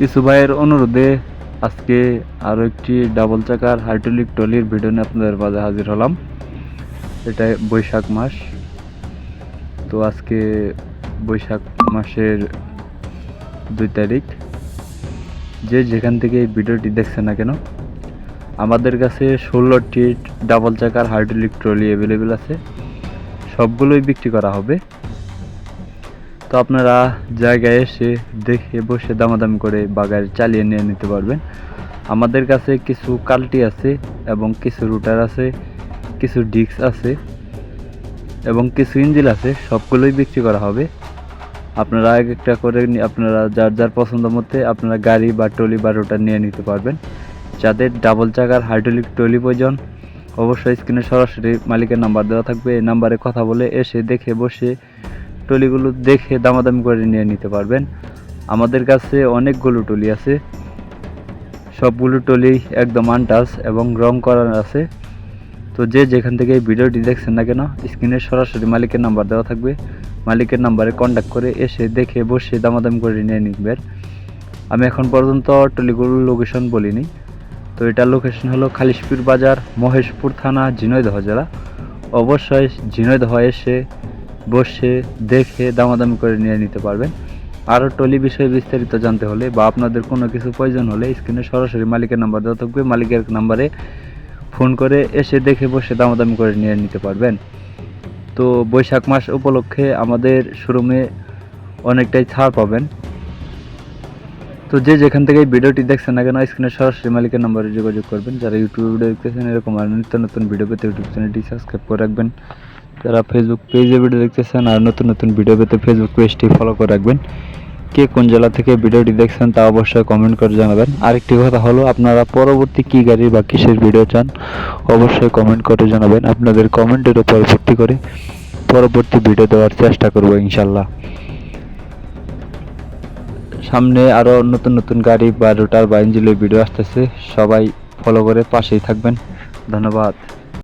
কিছু ভাইয়ের অনুরোধে আজকে আরও একটি ডাবল চাকার হাইড্রোলিক ট্রলির ভিডিও নিয়ে আপনাদের মাঝে হাজির হলাম। এটা বৈশাখ মাস। তো আজকে বৈশাখ মাসের দুই তারিখ। যে যেখান থেকে ভিডিওটি দেখছে না কেন, আমাদের কাছে ষোলোটি ডাবল চাকার হাইড্রোলিক ট্রলি অ্যাভেলেবেল আছে। সবগুলোই বিক্রি করা হবে। তো আপনারা জায়গায় এসে দেখে বসে দামাদামি করে বাগার চালিয়ে নিয়ে নিতে পারবেন। আমাদের কাছে কিছু কাল্টি আছে এবং কিছু রুটার আছে, কিছু ডিস্ক আছে এবং কিছু ইঞ্জিল আছে, সবগুলোই বিক্রি করা হবে। আপনারা এক একটা করে আপনারা যার যার পছন্দ মতে আপনারা গাড়ি বা টলি বা রুটার নিয়ে নিতে পারবেন। যাদের ডাবল চাকার হাইড্রোলিক টলি প্রয়োজন, অবশ্যই স্ক্রিনে সরাসরি মালিকের নাম্বার দেওয়া থাকবে। এই নাম্বারে কথা বলে এসে দেখে বসে টলিগুলো দেখে দামাদামি করে নিয়ে নিতে পারবেন। আমাদের কাছে অনেকগুলো টলি আছে। সবগুলো টলি একদম আনটাচ এবং রং করার আছে। তো যে যেখান থেকে এই ভিডিওটি দেখছেন না কেন, স্ক্রিনে সরাসরি মালিকের নাম্বার দেওয়া থাকবে। মালিকের নাম্বারে কন্ট্যাক্ট করে এসে দেখে বসে দামাদামি করে নিয়ে নিবেন। আমি এখন পর্যন্ত টলিগুলোর লোকেশন বলিনি। তো এটা লোকেশন হলো খালিশপুর বাজার, মহেশপুর থানা, ঝিনাইদহ জেলা। অবশ্যই ঝিনাইদহ এসে বসে দেখে দামাদামি করে নিয়ে নিতে পারবেন। আরও টলি বিষয়ে বিস্তারিত জানতে হলে বা আপনাদের কোনো কিছু প্রয়োজন হলে স্ক্রিনে সরাসরি মালিকের নাম্বার দেওয়া থাকবে। মালিকের নাম্বারে ফোন করে এসে দেখে বসে দামাদামি করে নিয়ে নিতে পারবেন। তো বৈশাখ মাস উপলক্ষে আমাদের শোরুমে অনেকটাই ছাড় পাবেন। তো যে যেখান থেকে ভিডিওটি দেখছেন না কেন, স্ক্রিনে সরাসরি মালিকের নাম্বারে যোগাযোগ করবেন। যারা ইউটিউবে ভিডিও দেখতেছেন, এরকম আর নিত্য নতুন ভিডিও পেতে ইউটিউব চ্যানেলটি সাবস্ক্রাইব করে রাখবেন। যারা ফেসবুক পেজে ভিডিও দেখতেছেন আর নতুন নতুন ভিডিও পেতে ফেসবুক পেজটি ফলো করে রাখবেন। কে কোন জেলা থেকে ভিডিওটি দেখছেন তা অবশ্যই কমেন্ট করে জানাবেন। আরেকটি কথা হলো, আপনারা পরবর্তী কী গাড়ি বা কিসের ভিডিও চান, অবশ্যই কমেন্ট করে জানাবেন। আপনাদের কমেন্টের উপর ভিত্তি করে পরবর্তী ভিডিও দেওয়ার চেষ্টা করব ইনশাল্লাহ। সামনে আরও নতুন নতুন গাড়ি বা রোটার বা ইঞ্জিনের ভিডিও আসতেছে। সবাই ফলো করে পাশেই থাকবেন। ধন্যবাদ।